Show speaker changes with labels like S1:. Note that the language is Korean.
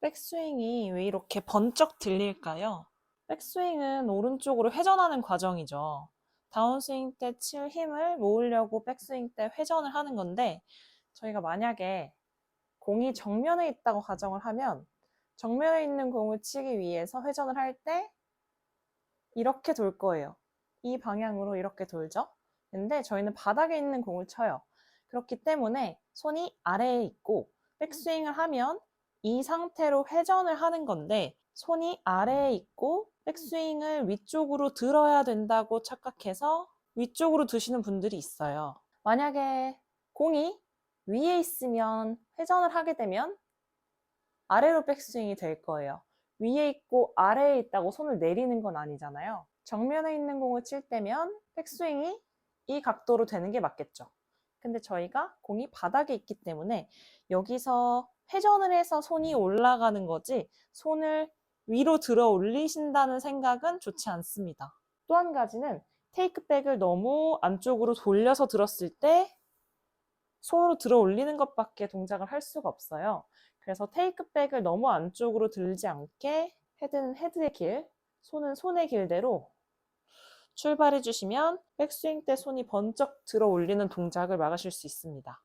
S1: 백스윙이 왜 이렇게 번쩍 들릴까요? 백스윙은 오른쪽으로 회전하는 과정이죠. 다운스윙 때 칠 힘을 모으려고 백스윙 때 회전을 하는 건데, 저희가 만약에 공이 정면에 있다고 가정을 하면, 정면에 있는 공을 치기 위해서 회전을 할 때, 이렇게 돌 거예요. 이 방향으로 이렇게 돌죠? 근데 저희는 바닥에 있는 공을 쳐요. 그렇기 때문에 손이 아래에 있고, 백스윙을 하면 이 상태로 회전을 하는 건데 손이 아래에 있고 백스윙을 위쪽으로 들어야 된다고 착각해서 위쪽으로 드시는 분들이 있어요. 만약에 공이 위에 있으면 회전을 하게 되면 아래로 백스윙이 될 거예요. 위에 있고 아래에 있다고 손을 내리는 건 아니잖아요. 정면에 있는 공을 칠 때면 백스윙이 이 각도로 되는 게 맞겠죠. 근데 저희가 공이 바닥에 있기 때문에 여기서 회전을 해서 손이 올라가는 거지 손을 위로 들어 올리신다는 생각은 좋지 않습니다. 또 한 가지는 테이크백을 너무 안쪽으로 돌려서 들었을 때 손으로 들어 올리는 것밖에 동작을 할 수가 없어요. 그래서 테이크백을 너무 안쪽으로 들지 않게 헤드는 헤드의 길, 손은 손의 길대로 출발해 주시면 백스윙 때 손이 번쩍 들어 올리는 동작을 막으실 수 있습니다.